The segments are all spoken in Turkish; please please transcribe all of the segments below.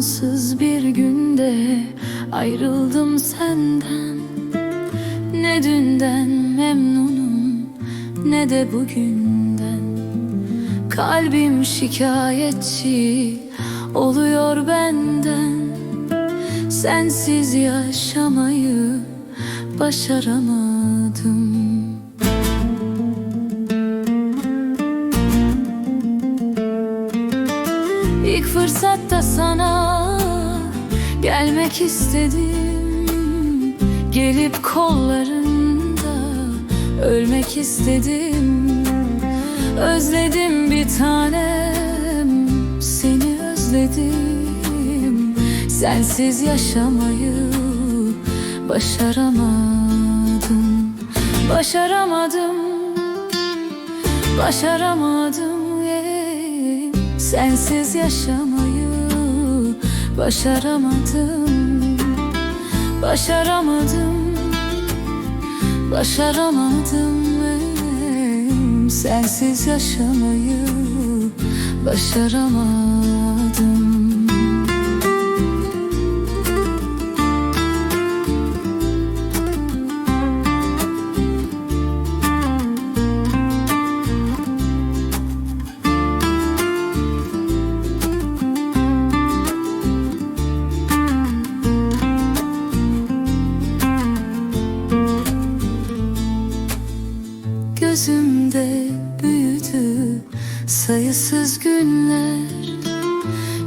Ansız bir günde ayrıldım senden. Ne dünden memnunum ne de bugünden. Kalbim şikayetçi oluyor benden. Sensiz yaşamayı başaramadım. İlk fırsatta sana gelmek istedim. Gelip kollarında ölmek istedim. Özledim bir tanem seni özledim. Sensiz yaşamayı başaramadım. Başaramadım Başaramadım. Sensiz yaşamayı Başaramadım Başaramadım Başaramadım. Sensiz yaşamayı Başaramadım sayısız günler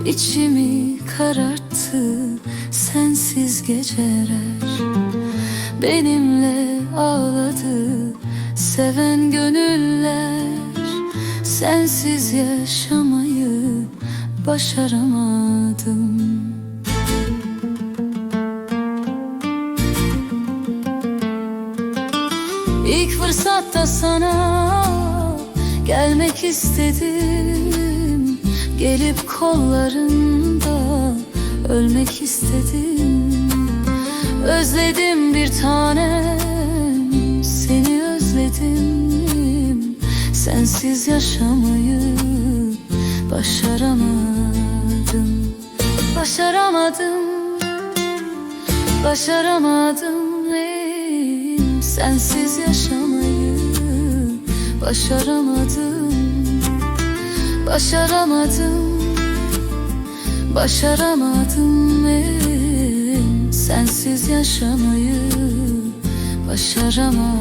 İçimi kararttı sensiz geceler Benimle ağladı. Seven gönüller Sensiz yaşamayı başaramadım. İlk fırsatta sana gelmek istedim Gelip kollarında ölmek istedim. Özledim bir tanem seni özledim. Sensiz yaşamayı başaramadım. Başaramadım Başaramadım. Ey, sensiz yaşamayı Başaramadım Başaramadım Başaramadım ey, sensiz yaşamayı Başaramadım